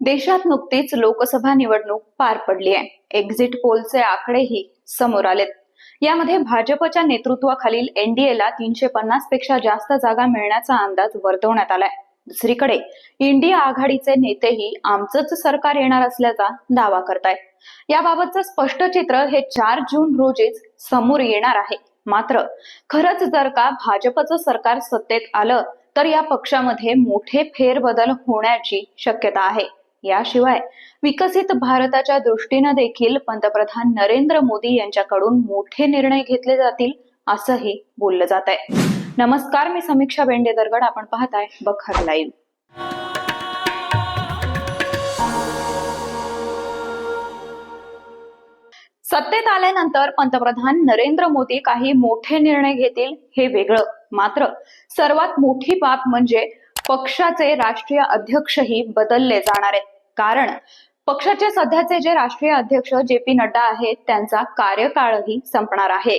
देशात नुकतीच लोकसभा निवडणूक पार पडली आहे. एक्झिट पोलचे आकडेही समोर आलेत. यामध्ये भाजपच्या नेतृत्वाखालील एनडीएला तीनशे पन्नासपेक्षा जास्त जागा मिळण्याचा अंदाज वर्तवण्यात आलाय. दुसरीकडे इंडिया आघाडीचे नेतेही आमचंच सरकार येणार असल्याचा दावा करतायत. याबाबतचं स्पष्ट चित्र हे चार जून रोजीच समोर येणार आहे. मात्र खरंच जर का भाजपचं सरकार सत्तेत आलं तर या पक्षामध्ये मोठे फेरबदल होण्याची शक्यता आहे. याशिवाय विकसित भारताच्या दृष्टीनं देखील पंतप्रधान नरेंद्र मोदी यांच्याकडून मोठे निर्णय घेतले जातील असंही बोललं जात आहे नमस्कार मी समीक्षा बेंडे दरगड. आपण पाहताय बखर लाईव्ह. सत्तेत आल्यानंतर पंतप्रधान नरेंद्र मोदी काही मोठे निर्णय घेतील हे वेगळं. मात्र सर्वात मोठी बाब म्हणजे पक्षाचे राष्ट्रीय अध्यक्षही बदलले जाणार आहेत. कारण पक्षाचे सध्याचे जे राष्ट्रीय अध्यक्ष जे पी नड्डा आहेत त्यांचा कार्यकाळही संपणार आहे.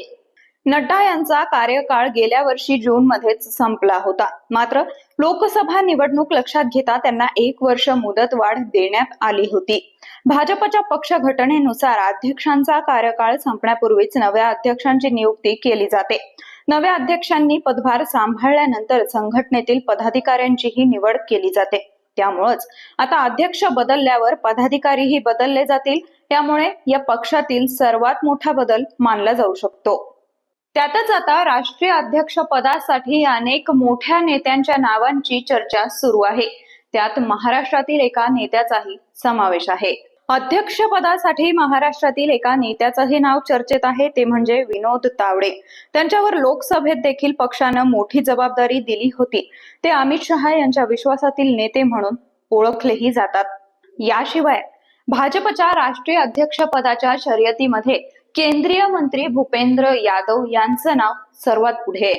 नड्डा यांचा कार्यकाळ गेल्या वर्षी जून मध्येच संपला होता. मात्र लोकसभा निवडणूक लक्षात घेता त्यांना एक वर्ष मुदतवाढ देण्यात आली होती. भाजपच्या पक्ष घटनेनुसार अध्यक्षांचा कार्यकाळ संपण्यापूर्वीच नव्या अध्यक्षांची नियुक्ती केली जाते. नव्या अध्यक्षांनी पदभार सांभाळल्यानंतर संघटनेतील पदाधिकाऱ्यांचीही निवड केली जाते. त्यामुळंच आता अध्यक्ष बदलल्यावर पदाधिकारीही बदलले जातील त्यामुळे या पक्षातील सर्वात मोठा बदल मानला जाऊ शकतो. त्यातच आता राष्ट्रीय अध्यक्ष पदासाठी अनेक मोठ्या नेत्यांच्या नावांची चर्चा सुरू आहे. त्यात महाराष्ट्रातील एका नेत्याचाही समावेश आहे. अध्यक्षपदासाठी महाराष्ट्रातील एका नेत्याचंही नाव चर्चेत आहे ते म्हणजे विनोद तावडे. त्यांच्यावर लोकसभेत देखील पक्षानं मोठी जबाबदारी दिली होती. ते अमित शहा यांच्या विश्वासातील नेते म्हणून ओळखलेही जातात. याशिवाय भाजपच्या राष्ट्रीय अध्यक्षपदाच्या शर्यतीमध्ये केंद्रीय मंत्री भूपेंद्र यादव यांचं नाव सर्वात पुढे.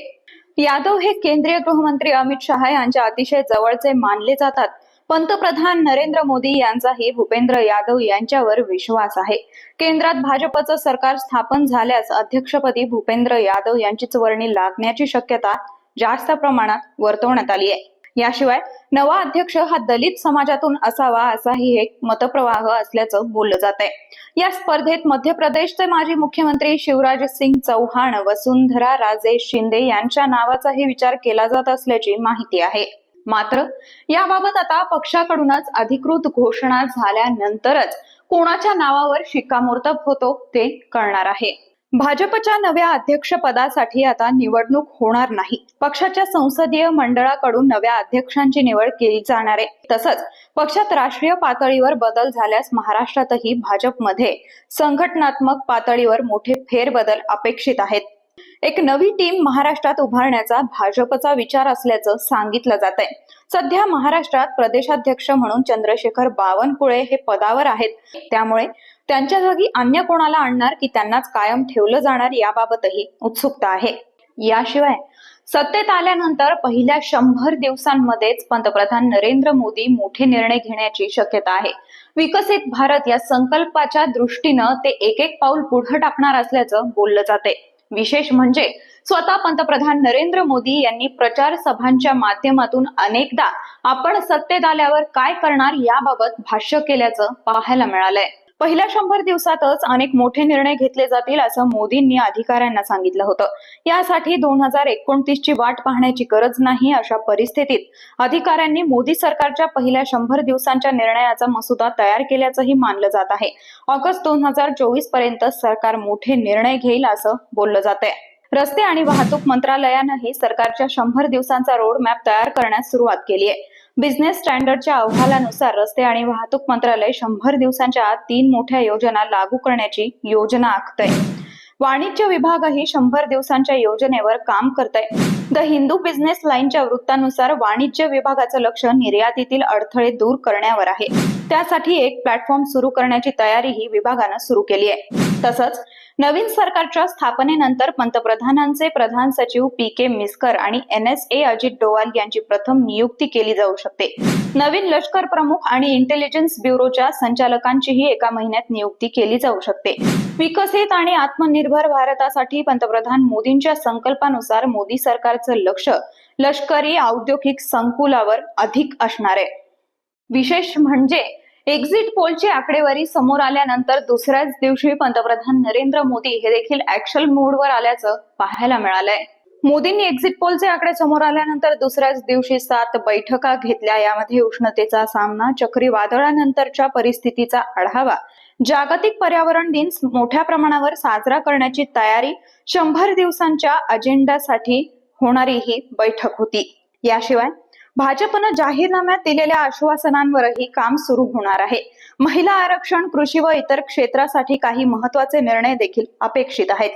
यादव हे केंद्रीय गृहमंत्री अमित शहा यांच्या अतिशय जवळचे मानले जातात. पंतप्रधान नरेंद्र मोदी यांचाही भूपेंद्र यादव यांच्यावर विश्वास आहे. केंद्रात भाजपचं सरकार स्थापन झाल्यास अध्यक्षपदी भूपेंद्र यादव यांचीच वर्णी लागण्याची शक्यता जास्त प्रमाणात वर्तवण्यात आली आहे. याशिवाय नवा अध्यक्ष हा दलित समाजातून असावा असाही एक मतप्रवाह असल्याचं बोललं जात आहे. या स्पर्धेत मध्य प्रदेशचे माजी मुख्यमंत्री शिवराज सिंग चौहान वसुंधरा राजे शिंदे यांच्या नावाचाही विचार केला जात असल्याची माहिती आहे. मात्र याबाबत आता पक्षाकडूनच अधिकृत घोषणा झाल्यानंतरच कोणाच्या नावावर शिक्कामोर्तब होतो ते कळणार आहे. भाजपच्या नव्या अध्यक्षपदासाठी आता निवडणूक होणार नाही. पक्षाच्या संसदीय मंडळाकडून नव्या अध्यक्षांची निवड केली जाणार आहे. तसंच पक्षात राष्ट्रीय पातळीवर बदल झाल्यास महाराष्ट्रातही भाजपमध्ये संघटनात्मक पातळीवर मोठे फेरबदल अपेक्षित आहेत. एक नवी टीम महाराष्ट्रात उभारण्याचा भाजपचा विचार असल्याचं सांगितलं जात आहे सध्या महाराष्ट्रात प्रदेशाध्यक्ष म्हणून चंद्रशेखर बावनकुळे हे पदावर आहेत. त्यामुळे त्यांच्या जागी अन्य कोणाला आणणार की त्यांनाच कायम ठेवलं जाणार याबाबतही उत्सुकता आहे. याशिवाय सत्तेत आल्यानंतर पहिल्या शंभर दिवसांमध्येच पंतप्रधान नरेंद्र मोदी मोठे निर्णय घेण्याची शक्यता आहे. विकसित भारत या संकल्पाच्या दृष्टीनं ते एक एक पाऊल पुढे टाकणार असल्याचं बोललं जाते विशेष म्हणजे स्वतः पंतप्रधान नरेंद्र मोदी यांनी प्रचार सभांच्या माध्यमातून अनेकदा आपण सत्तेत आल्यावर काय करणार याबाबत भाष्य केल्याचं पाहायला मिळालंय. पहिल्या शंभर दिवसातच अनेक मोठे निर्णय घेतले जातील असं मोदींनी अधिकाऱ्यांना सांगितलं होतं. यासाठी दोन हजार एकोणतीस ची वाट पाहण्याची गरज नाही अशा परिस्थितीत अधिकाऱ्यांनी मोदी सरकारच्या पहिल्या शंभर दिवसांच्या निर्णयाचा मसुदा तयार केल्याचंही मानलं जात आहे. ऑगस्ट दोन हजार चोवीसपर्यंत सरकार मोठे निर्णय घेईल असं बोललं जात आहे रस्ते आणि वाहतूक मंत्रालयानंही सरकारच्या शंभर दिवसांचा रोड मॅप तयार करण्यास सुरुवात केली आहे बिझनेस स्टँडर्डच्या अहवालानुसार रस्ते आणि वाहतूक मंत्रालय शंभर दिवसांच्या आत तीन मोठ्या योजना लागू करण्याची योजना आखतंय. वाणिज्य विभागही शंभर दिवसांच्या योजनेवर काम करत आहे द हिंदू बिझनेस लाईनच्या वृत्तानुसार वाणिज्य विभागाचं लक्ष निर्यातीतील अडथळे दूर करण्यावर आहे. त्यासाठी एक प्लॅटफॉर्म सुरू करण्याची तयारीही विभागानं सुरू केली आहे. तसंच नवीन सरकारच्या स्थापनेनंतर पंतप्रधानांचे प्रधान सचिव पी के मिस्कर आणि N S A Ajit Doval यांची प्रथम नियुक्ती केली जाऊ शकते. नवीन लष्कर प्रमुख आणि इंटेलिजन्स ब्युरोच्या संचालकांचीही एका महिन्यात नियुक्ती केली जाऊ शकते. विकसित आणि आत्मनिर्भर भारतासाठी पंतप्रधान मोदींच्या संकल्पानुसार मोदी सरकारचं लक्ष लष्करी औद्योगिक संकुलावर अधिक असणार आहे. विशेष म्हणजे एक्झिट पोलची आकडेवारी समोर आल्यानंतर दुसऱ्याच दिवशी पंतप्रधान नरेंद्र मोदी हे देखील ऍक्शन मोडवर आल्याचं पाहायला मिळालंय. मोदींनी एक्झिट पोलचे आकडे समोर आल्यानंतर दुसऱ्याच दिवशी सात बैठका घेतल्या. यामध्ये उष्णतेचा सामना चक्रीवादळानंतरच्या परिस्थितीचा आढावा जागतिक पर्यावरण दिन मोठ्या प्रमाणावर साजरा करण्याची तयारी शंभर दिवसांच्या अजेंडासाठी होणारी ही बैठक होती. याशिवाय भाजपनं जाहीरनाम्यात दिलेल्या आश्वासनांवरही काम सुरू होणार आहे. महिला आरक्षण कृषी व इतर क्षेत्रासाठी काही महत्त्वाचे निर्णय देखील अपेक्षित आहेत.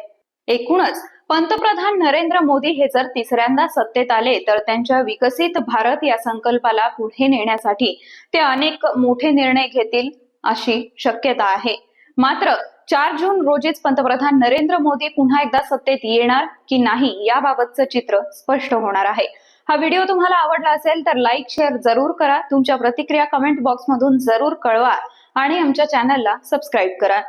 एकूणच पंतप्रधान नरेंद्र मोदी हे जर तिसऱ्यांदा सत्तेत आले तर त्यांच्या विकसित भारत या संकल्पाला पुढे नेण्यासाठी ते अनेक मोठे निर्णय घेतील अशी शक्यता आहे. मात्र चार जून रोजीच पंतप्रधान नरेंद्र मोदी पुन्हा एकदा सत्तेत येणार की नाही याबाबतचं चित्र स्पष्ट होणार आहे. हा व्हिडिओ तुम्हाला आवडला असेल तर लाईक शेअर जरूर करा. तुमच्या प्रतिक्रिया कमेंट बॉक्स मधून जरूर कळवा. आणि आमच्या चॅनलला सबस्क्राईब करा.